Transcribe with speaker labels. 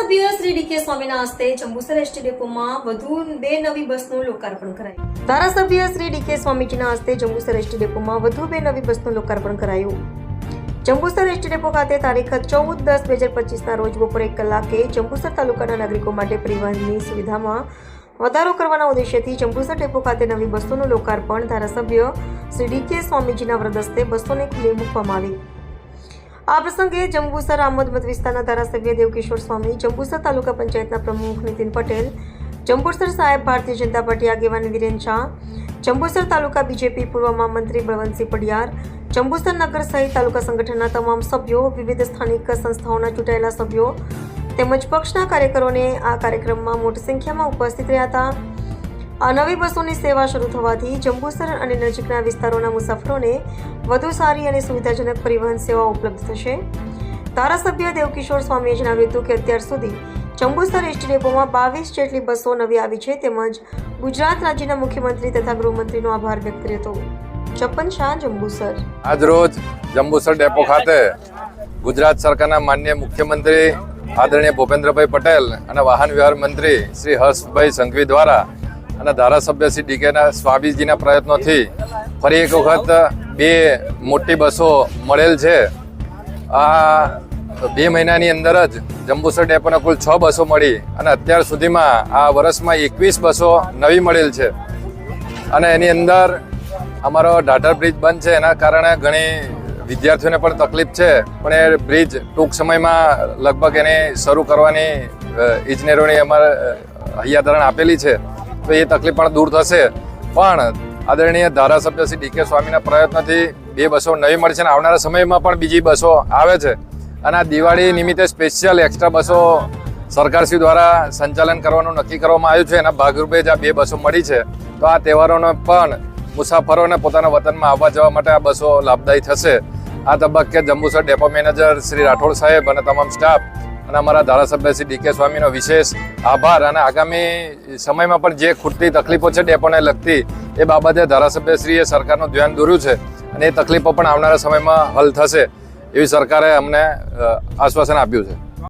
Speaker 1: ધારાસભ્ય શ્રી ડીકે સ્વામીના હસ્તે જંબુસર એસટી ડેપોમાં વધુ બે નવી બસનું લોકાર્પણ કરાયું. ધારાસભ્ય શ્રી ડીકે સ્વામીજીના હસ્તે જંબુસર એસટી ડેપોમાં વધુ બે નવી બસનું લોકાર્પણ કરાયું. જંબુસર એસટી ડેપો ખાતે તારીખ ચૌદ દસ બે હજાર પચીસના રોજ બપોરે એક કલાકે જંબુસર તાલુકાના નાગરિકો માટે પરિવહનની સુવિધામાં વધારો કરવાના ઉદ્દેશ્યથી જંબુસર ડેપો ખાતે નવી બસોનું લોકાર્પણ ધારાસભ્ય શ્રી ડીકે સ્વામીજીના વ્રદસ્તે બસોને ખુલ્લી મૂકવામાં આવી. આ પ્રસંગે જંબુસર આમોદ મત વિસ્તારના ધારાસભ્ય દેવકિશોર સ્વામી, જંબુસર તાલુકા પંચાયતના પ્રમુખ નીતિન પટેલ, જંબુસર સાહેબ ભારતીય જનતા પાર્ટી આગેવાન વિરેન શાહ, જંબુસર તાલુકા બીજેપી પૂર્વ મહામંત્રી બળવંતસિંહ પડિયાર, જંબુસર નગર સહિત તાલુકા સંગઠનના તમામ સભ્યો, વિવિધ સ્થાનિક સંસ્થાઓના ચૂંટાયેલા સભ્યો તેમજ પક્ષના કાર્યકરોને આ કાર્યક્રમમાં મોટી સંખ્યામાં ઉપસ્થિત રહ્યા હતા. આ નવી બસોની સેવા શરૂ થવાથી જંબુસર અને નજીકના વિસ્તારોના મુસાફરોને વધુ સારી અને સુવિધાજનક પરિવહન સેવા ઉપલબ્ધ થશે. ધારાસભ્ય દેવકિશોર સ્વામીએ જણાવ્યું હતું કે અત્યાર સુધી જંબુસર એસટી ડેપોમાં બાવીસ જેટલી બસો નવી આવી છે તેમજ ગુજરાત રાજ્યના મુખ્યમંત્રી તથા ગૃહમંત્રીનો આભાર વ્યક્ત કર્યો હતો. ચપ્પન શાહ, જંબુસર.
Speaker 2: આજરોજ જંબુસર ડેપો ખાતે ગુજરાત સરકારના માન્ય મુખ્યમંત્રી આદરણીય ભૂપેન્દ્રભાઈ પટેલ અને વાહન વ્યવહાર મંત્રી શ્રી હર્ષભાઈ સંઘવી દ્વારા અને ધારાસભ્ય શ્રી ડીકેના સ્વામીજીના પ્રયત્નોથી ફરી એક વખત બે મોટી બસો મળેલ છે. આ બે મહિનાની અંદર જ જંબુસર ડેપોને કુલ છ બસો મળી અને અત્યાર સુધીમાં આ વર્ષમાં એકવીસ બસો નવી મળેલ છે. અને એની અંદર અમારો ઢાઢર બ્રિજ બંધ છે, એના કારણે ઘણી વિદ્યાર્થીઓને પણ તકલીફ છે, પણ એ બ્રિજ ટૂંક સમયમાં લગભગ એને શરૂ કરવાની ઇજનેરોની અમારે હૈયાધારણ આપેલી છે. તો એ તકલીફ પણ દૂર થશે. પણ આદરણીય ધારાસભ્ય શ્રી ડીકે સ્વામીના પ્રયત્નથી બે બસો નવી મળશે અને આવનારા સમયમાં પણ બીજી બસો આવે છે. અને આ દિવાળી નિમિત્તે સ્પેશિયલ એક્સ્ટ્રા બસો સરકારશ્રી દ્વારા સંચાલન કરવાનું નક્કી કરવામાં આવ્યું છે. એના ભાગરૂપે જ આ બે બસો મળી છે. તો આ તહેવારોને પણ મુસાફરોને પોતાના વતનમાં આવવા જવા માટે આ બસો લાભદાયી થશે. આ તબક્કે જંબુસર ડેપો મેનેજર શ્રી રાઠોડ સાહેબ અને તમામ સ્ટાફ અને અમારા ધારાસભ્ય શ્રી ડીકે સ્વામીનો વિશેષ આભાર અને આગામી સમયમાં પણ જે ખૂટતી તકલીફો છે ડેપોને લગતી, એ બાબતે ધારાસભ્યશ્રીએ સરકારનું ધ્યાન દોર્યું છે અને એ તકલીફો પણ આવનારા સમયમાં હલ થશે એવી સરકારે અમને આશ્વાસન આપ્યું છે.